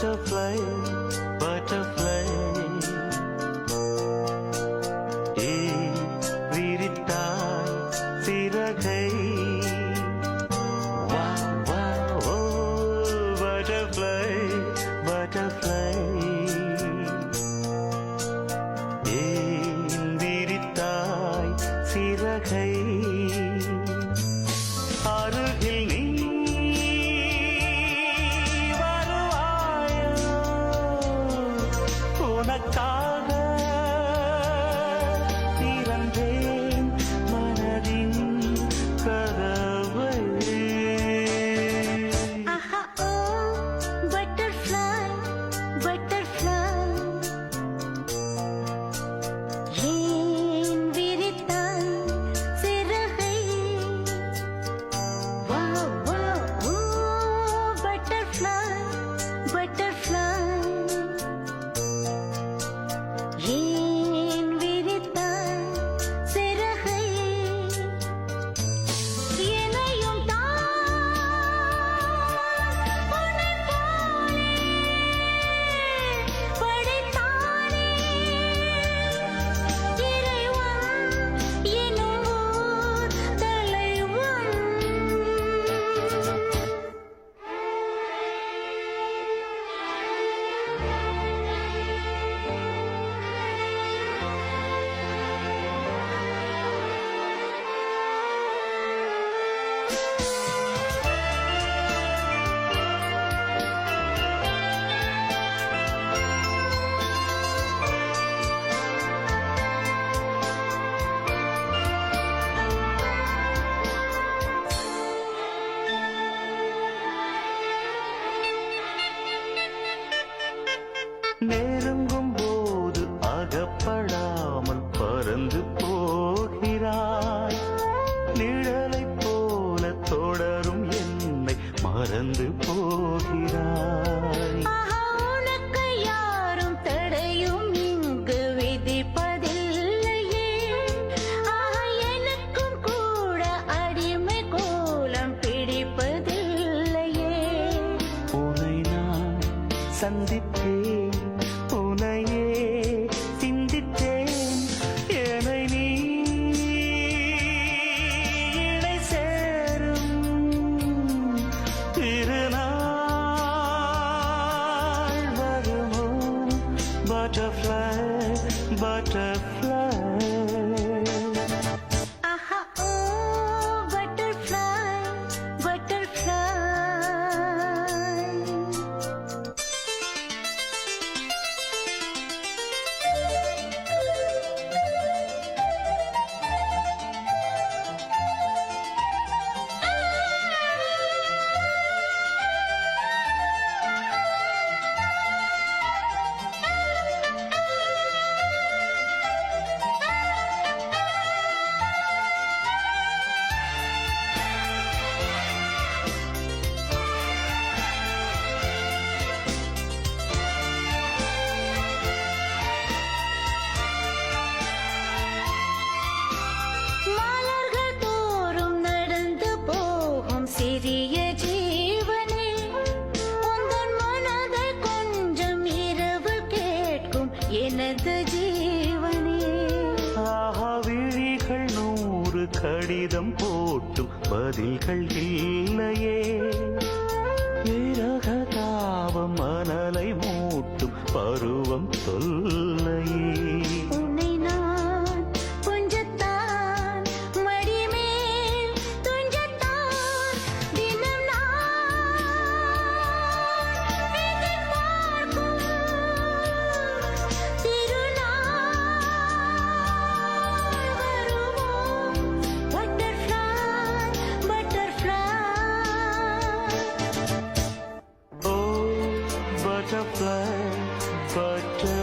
butterfly, I'll பறந்து போகிறாய். நிழலைப் போல தொடரும் என்னை மறந்து போகிறாய். யாரும் தடையும் இங்கு விதிப்பதில்லையே. எனக்கும் கூட அடிமை கோலம் பிடிப்பதில்லையே. உனை நான் butterfly, butterfly. எனது ஜீவனே. ஆஹா விழிகள் நூறு கடிதம் போட்டும் பதில்கள் இல்லையே. விரக தாபம் மணலை மூட்டும் பருவம் சொல்ல but.